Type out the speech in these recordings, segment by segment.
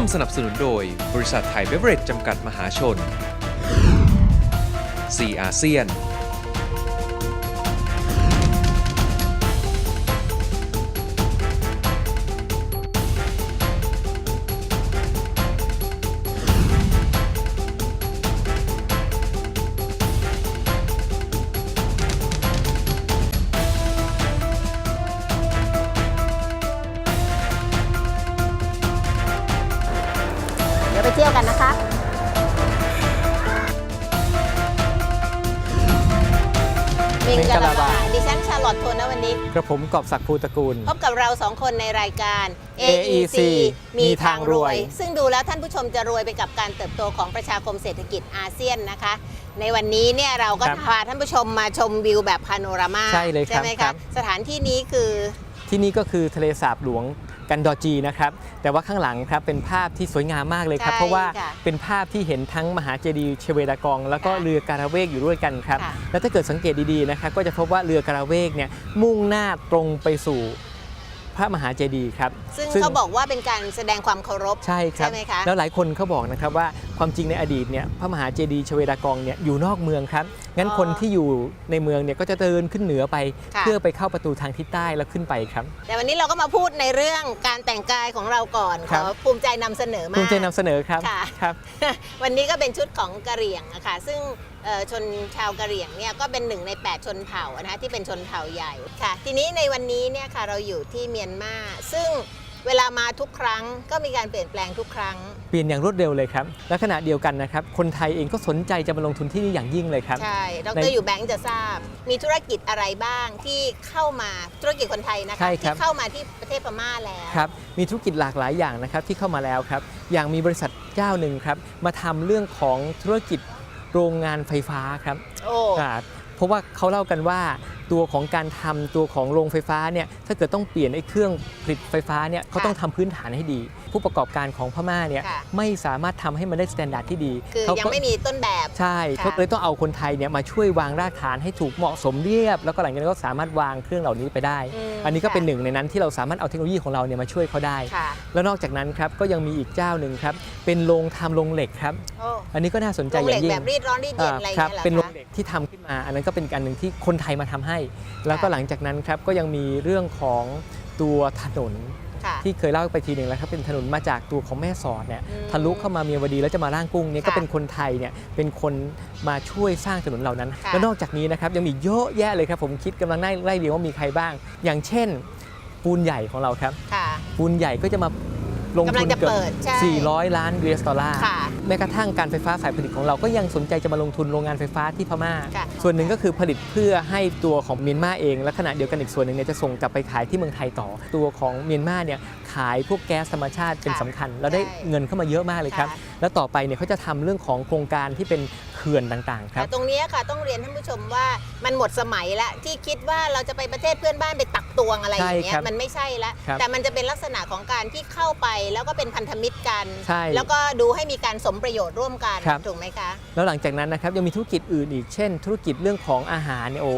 วมสนับสนุนโดย บริษัทไทยเบเวอเรจจำกัดมหาชนซีอาเซียน กันนะคะมิงกะลาบาดิฉันชาลอตโทนวันนี้ กระผมกอบศักดิ์ภูตระกูล พบกับเราสองคนในรายการ AEC มีทางรวยมีทางรวย ซึ่งดูแล้วท่านผู้ชมจะรวยไปกับการเติบโตของประชาคมเศรษฐกิจอาเซียนนะคะ ในวันนี้เนี่ยเราก็พาท่านผู้ชมมาชมวิวแบบพาโนรามาใช่เลยครับไหมครัคะบสถานที่นี้คือ ที่นี่ก็คือทะเลสาบหลวงกันดอจีนะครับ แต่ว่าข้างหลังครับเป็นภาพที่สวยงามมากเลยครับ ใช่เพราะว่าค่ะเป็นภาพที่เห็นทั้งมหาเจดีย์เชเวดากอง แล้วก็ค่ะเรือการาเวกอยู่ด้วยกันครับ ค่ะ แล้วถ้าเกิดสังเกตดีๆนะครับก็จะพบว่าเรือการาเวกเนี่ยมุ่งหน้าตรงไปสู่พระมหาเจดีย์ครับ ซึ่งเขาบอกว่าเป็นการแสดงความเคารพ ใช่ครับ ใช่ไหมคะแล้วหลายคนเขาบอกนะครับว่า ความจริงในอดีตเนี่ยพระมหาเจดีย์ชเวดากองเนี่ยอยู่นอกเมืองครับ งั้นอ๋อคนที่อยู่ในเมืองเนี่ยก็จะเดินขึ้นเหนือไป ค่ะ เพื่อไปเข้าประตูทางทิศใต้แล้วขึ้นไปครับ แต่วันนี้เราก็มาพูดในเรื่องการแต่งกายของเราก่อนคขรัอบภูมิใจนำเสนอมากภูมิใจนำเสนอครับค่ะ ครับ วันนี้ก็เป็นชุดของกะเหรี่ยงอะค่ะซึ่งเอ่อชนชาวกะเหรี่ยงเนี่ยก็เป็นหนึ่งใน 8 ชนเผ่านะคะที่เป็นชนเผ่าใหญ่ค่ะ ทีนี้ในวันนี้เนี่ยค่ะเราอยู่ที่เมียนมาซึ่ง เวลามาทุกครั้งก็มีการเปลี่ยนแปลงทุกครั้ง เปลี่ยนอย่างรวดเร็วเลยครับ และขณะเดียวกันนะครับ คนไทยเองก็สนใจจะมาลงทุนที่นี่อย่างยิ่งเลยครับ ใช่ดใน รอยู่แบงค์จะทราบ มีธุรกิจอะไรบ้างที่เข้ามาธุรกิจคนไทยนะคะใช่ครับ ที่เข้ามาที่ประเทศพม่าแล้ว ครับ มีธุรกิจหลากหลายอย่างนะครับที่เข้ามาแล้วครับ อย่างมีบริษัทเจ้าหนึ่งครับ มาทำเรื่องของธุรกิจโรงงานไฟฟ้าครับโอ้ อ่าเพราะว่าเขาเล่ากันว่า ตัวของการทำตัวของโรงไฟฟ้าเนี่ยถ้าเกิดต้องเปลี่ยนไอ้เครื่องผลิตไฟฟ้าเนี่ยเขาต้องทำพื้นฐานให้ดี ผู้ประกอบการของพม่าเนี่ยค่ะไม่สามารถทำให้มันได้สแตนดาร์ดที่ดีคือเขายังก็ไม่มีต้นแบบใช่ค่ะเขาเลยต้องเอาคนไทยเนี่ยมาช่วยวางรากฐานให้ถูกเหมาะสมเรียบ แล้วก็หลังจากนั้นก็สามารถวางเครื่องเหล่านี้ไปได้มอันนี้ก็เป็นค่ะหนึ่งในนั้นที่เราสามารถเอาเทคโนโลยีของเราเนี่ยมาช่วยเขาได้ค่ะแล้วนอกจากนั้นครับก็ยังมีอีกเจ้าหนึ่งครับเป็นโรงทำโรงเหล็กครับโอ้อันนี้ก็น่าสนใจโรงอเหล็ย่ากงยิ่แบงบรีดร้อนรีดเย็นอะไรอย่างครับเงี้ยเหรอเป็นโรงคะเหล็กที่ทำขึ้นมา อันนั้นก็เป็นการหนึ่งที่คนไทยมาทำให้แล้วก็หลังจากนั้นครับก็ยังมีเรื่องของตัวถนนค่ะที่เคยเล่าไปทีหนึ่งแล้วครับเป็นถนนมาจากตัวของแม่สอดเนี่ยอืมทะลุเข้ามาเมียวดีแล้วจะมาล่างกุ้งเนี่ยค่ะก็เป็นคนไทยเนี่ยเป็นคนมาช่วยสร้างถนนเหล่านั้นค่ะแล้วนอกจากนี้นะครับยังมีเยอะแยะเลยครับผมคิดกำลังไล่ไล่เรียงว่ามีใครบ้าง อย่างเช่น ปูนใหญ่ของเราครับค่ะปูนใหญ่ก็จะมา ลงกำลัทุงนจะเกืเปิดใช่อบ400 ล้าน US ดอลลาร์ค่ะแม้กระทั่งการไฟฟ้าฝ่ายผลิตของเราก็ยังสนใจจะมาลงทุนโรงงานไฟฟ้าที่พม่าค่ะส่วนหนึ่งก็คือผลิตเพื่อให้ตัวของเมียนมาเอง และขณะเดียวกันอีกส่วนหนึ่งเนี่ยจะส่งกลับไปขายที่เมืองไทยต่อ ตัวของเมียนมาเนี่ยขายพวกแก๊สธรรมชาติเป็นค่ะสำคัญ แล้วได้ใช่เงินเข้ามาเยอะมากเลยครับค่ะ แล้วต่อไปเนี่ยเขาจะทำเรื่องของโครงการที่เป็นเขื่อนต่างๆครับแต่ตรงเนี้ยค่ะต้องเรียนท่านผู้ชมว่ามันหมดสมัยแล้วที่คิดว่าเราจะไปประเทศเพื่อนบ้านไปตักตวงอะไรอย่างเงี้ใช่ครัยบมันไม่ใช่แล้วครับแต่มันจะเป็นลักษณะของการที่เข้าไปแล้วก็เป็นพันธมิตรกันใช่แล้วก็ดูให้มีการสมประโยชน์ร่วมกันครับถูกไหมคะแล้วหลังจากนั้นนะครับยังมีธุรกิจอื่นอีกเช่น ธุรกิจเรื่องของอาหารเนี่ยโอ้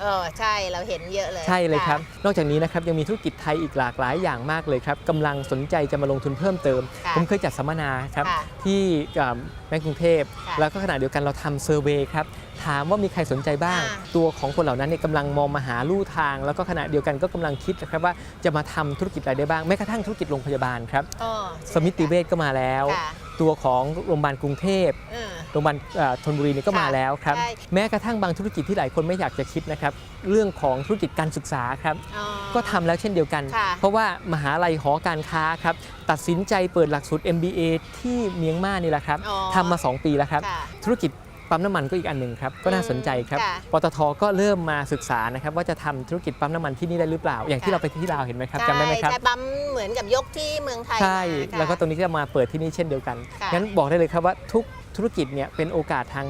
เออใช่เราเห็นเยอะเลยใช่เลยครับะนอกจากนี้นะครับยังมีธุรกิจไทยอีกหลากหลายอย่างมากเลยครับกำลังสนใจจะมาลงทุนเพิ่มเติมค่ะผมเคยจัดสัมมนาครับค่ะที่อ่าแบงก์กรุงเทพค่ะแล้วก็ขณะเดียวกันเราทำเซอร์เวยครับถามว่ามีใครสนใจบ้างอ่าตัวของคนเหล่านั้นเนี่ยกำลังมองมาหาลู่ทาง แล้วก็ขณะเดียวกันก็กำลังคิดนะครับว่าจะมาทำธุรกิจอะไรได้บ้างแม้กระทั่งธุรกิจโรงพยาบาลครับอ๋อสมิติเวชก็มาแล้วค่ะตัวของโรงพยาบาลกรุงเทพเออ โรงพยาบาลเอ่อธนบุรีนี่ก็ค่ะมาแล้วครับใช่แม้กระทั่งบางธุรกิจที่หลายคนไม่อยากจะคิดนะครับ เรื่องของธุรกิจการศึกษาครับอ๋อก็ทำแล้วเช่นเดียวกันค่ะเพราะว่ามหาลัยหอการค้าครับ ตัดสินใจเปิดหลักสูตร MBA ที่เมียงมานี่แหละครับอ๋อทำมา 2 ปีแล้วครับค่ะธุรกิจปปั๊มน้ำมันก็อีกอันหนึ่งครับ ก็น่าสนใจครับค่ะปตทก็เริ่มมาศึกษานะครับว่าจะทำธุรกิจปั๊มน้ำมันที่นี่ได้หรือเปล่า อย่างที่ค่ะเราไปที่ลาวเห็นไหมครับจำได้ไหมครับใช่ปั๊มเหมือนกับยกที่เมืองไทยใช่มาค่ะแล้วก็ตรงนี้ก็มาเปิดที่นี่เช่นเดียวกันค่ะงั้นบอกได้เลยครับว่าทุก ธุรกิจเนี่ยเป็นโอกาสทาง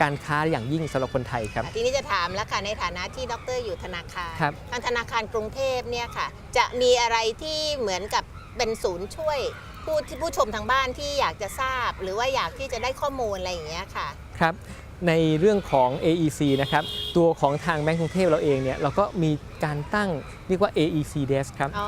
การค้าอย่างยิ่งสำหรับคนไทยครับ ทีนี้จะถามแล้วค่ะในฐานะที่ดรอยู่ธนาคารครับ ทางธนาคารกรุงเทพเนี่ยค่ะ จะมีอะไรที่เหมือนกับเป็นศูนย์ช่วยผู้ที่ผู้ชมทางบ้านที่อยากจะทราบ หรือว่าอยากที่จะได้ข้อมูลอะไรอย่างเงี้ยค่ะ ครับ ในเรื่องของ AEC นะครับ ตัวของทางแบงก์กรุงเทพเราเองเนี่ยเราก็มีการตั้งเรียกว่า AEC Desk ครับ อ๋อ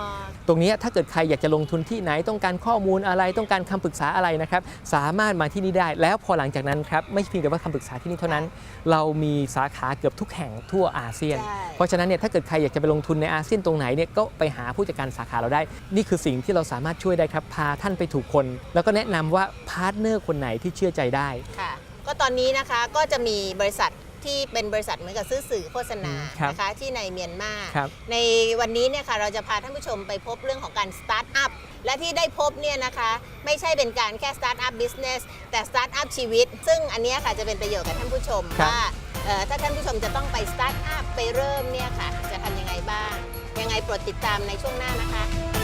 ตรงเนี้ยถ้าเกิดใครอยากจะลงทุนที่ไหนต้องการข้อมูลอะไรต้องการคำปรึกษาอะไรนะครับ สามารถมาที่นี่ได้ แล้วพอหลังจากนั้นครับ ไม่เพียงแต่ว่าคำปรึกษาที่นี่เท่านั้น เรามีสาขาเกือบทุกแห่งทั่วอาเซียน ใช่ เพราะฉะนั้นเนี่ยถ้าเกิดใครอยากจะไปลงทุนในอาเซียนตรงไหนเนี่ยก็ไปหาผู้จัดการสาขาเราได้ นี่คือสิ่งที่เราสามารถช่วยได้ครับพาท่านไปถูกคน แล้วก็แนะนำว่าพาร์ทเนอร์คนไหนที่เชื่อใจได้ ค่ะ ก็ตอนนี้นะคะก็จะมีบริษัทที่เป็นบริษัทเหมือนกับซื้อสื่อโฆษณาครับนะคะที่ในเมียนมา ครับ ในวันนี้เนี่ยค่ะเราจะพาท่านผู้ชมไปพบเรื่องของการสตาร์ทอัพและที่ได้พบเนี่ยนะคะไม่ใช่เป็นการแค่สตาร์ทอัพบิสเนสแต่สตาร์ทอัพชีวิต ซึ่งอันเนี้ยค่ะจะเป็นประโยชน์กับท่านผู้ชมครับ ว่าเอ่อถ้าท่านผู้ชมจะต้องไปสตาร์ทอัพไปเริ่มเนี่ยค่ะจะทำยังไงบ้าง ยังไงโปรดติดตามในช่วงหน้านะคะ